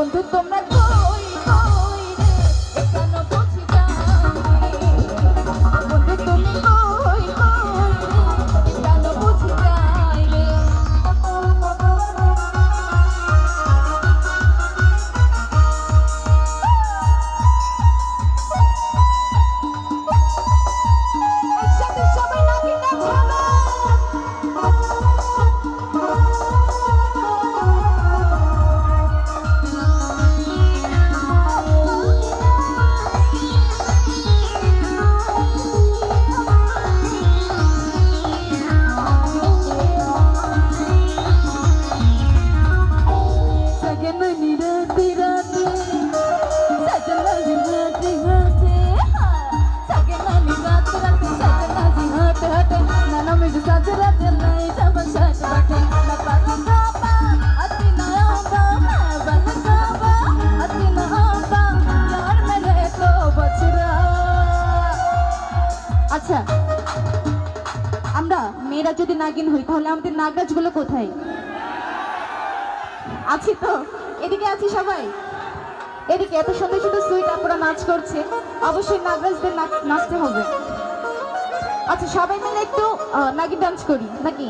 বন্ধু তোমরা আচ্ছা। আমরা মেয়েরা যদি নাগিন হই, তাহলে আমাদের নাগরাজগুলো কোথায়? আছি তো। এদিকে আছি সবাই। এদিকে এত সুন্দর সুন্দর সুইট আপনারা নাচ করছে। অবশ্যই নাগরাজদের নাচতে হবে। আচ্ছা সবাই মিলে একটু নাগিন ডান্স করি, নাকি?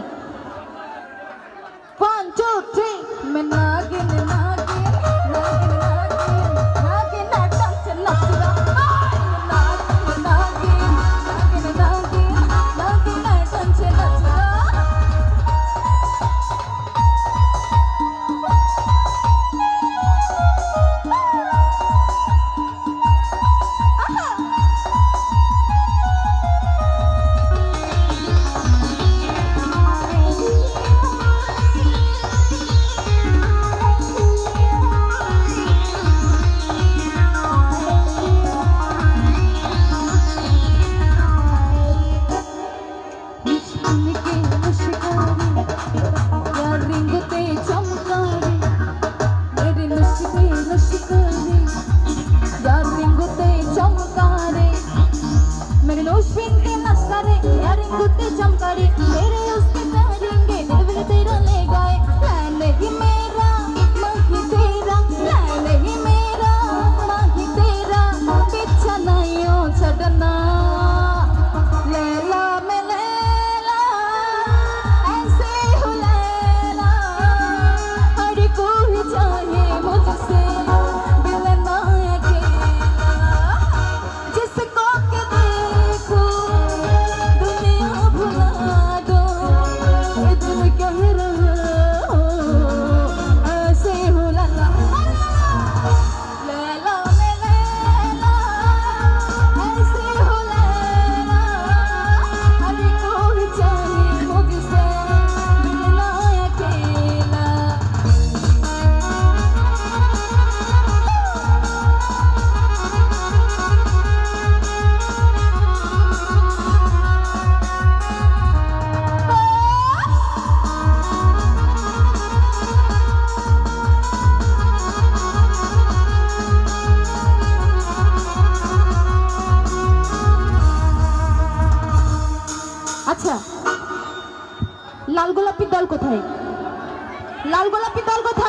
লাল গোলাপি পিতল কোথায়